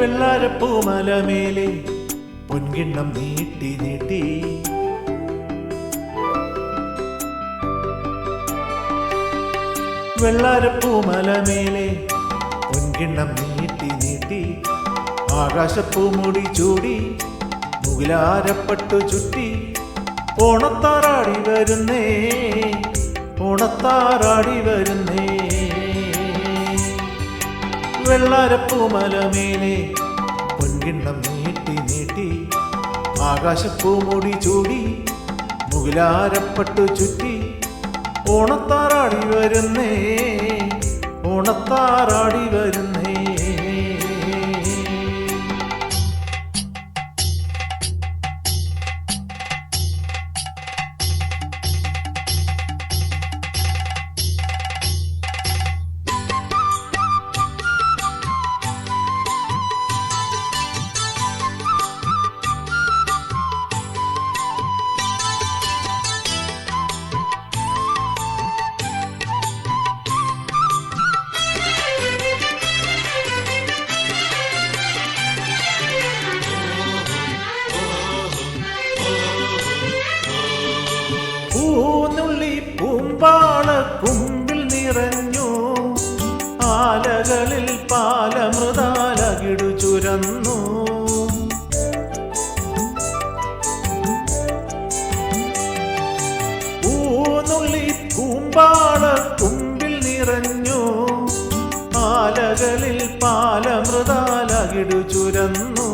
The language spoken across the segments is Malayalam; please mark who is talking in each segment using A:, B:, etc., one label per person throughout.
A: വെള്ളാരപ്പൂമലമേലെ പൊൻകിണ്ണം നീട്ടി നീട്ടി. വെള്ളാരപ്പൂമലമേലെ പൊൻകിണ്ണം നീട്ടി നീട്ടി. ആകാശപ്പൂമുടി ചൂടി മുകിലാരപ്പെട്ടു ചുറ്റി. ഓണത്താറാടി വരുന്നേ ഓണത്താറാടി വരുന്നേ. വെള്ളാരപ്പൂമലമേലെ പൊൻകിണ്ണം നീട്ടി നീട്ടി ആകാശപ്പൂമുടി ചൂടി മുകിലാരപ്പെട്ടു ചുറ്റി ഓണത്താറാടി വരുന്നേ ഓണത്താറാടി വരുന്നേ. കുമ്പിൽ നിറഞ്ഞു ആലകളിൽ പാലമൃതാലകിടു ചുരന്നു. പൂനുള്ളി കൂമ്പാള കുമ്പിൽ നിറഞ്ഞു ആലകളിൽ പാലമൃതാലകിടു ചുരന്നു.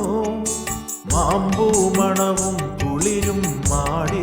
A: മാമ്പൂ മണവും കുളിരും മാടി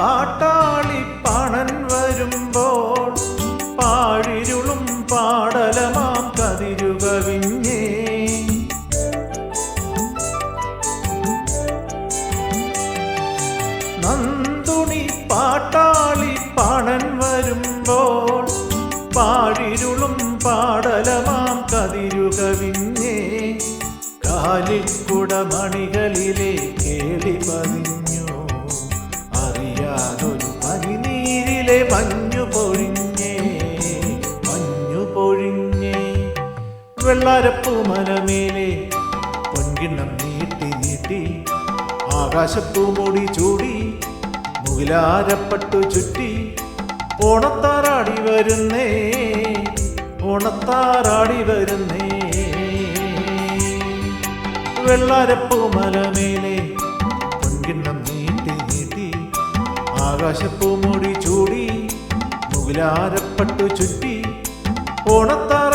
A: പാട്ടാളി പണൻ വരുമ്പോൾ പാഴിരുളും പാടലമാം കതിരുക വിഞ്ഞേ. നന്ദുണി പാട്ടാളി പണൻ വരുമ്പോൾ പാഴിരുളും പാടലമാം കതിരുക വിഞ്ഞേ. കാലിക്കുടമണികളിലെ കേളി പനിനീരിലെ മഞ്ഞു പൊഴിഞ്ഞേ മഞ്ഞു പൊഴിഞ്ഞേ. വെള്ളാരപ്പൂമലമേലെ പൊൻകിണ്ണം നീട്ടി നീട്ടി ആകാശപ്പൂമുടി ചൂടി മുകിലാരപ്പെട്ടു ചുറ്റി. ഓണത്താറാടി വരുന്നേ ഓണത്താറാടി വരുന്നേ. വെള്ളാരപ്പൂമലമേലെ പൊൻകിണ്ണം നീട്ടി നീട്ടി ആകാശപ്പൂമുടി ചൂടി മുകിലാരപ്പട്ടു ചുറ്റി ഓണത്താറാടി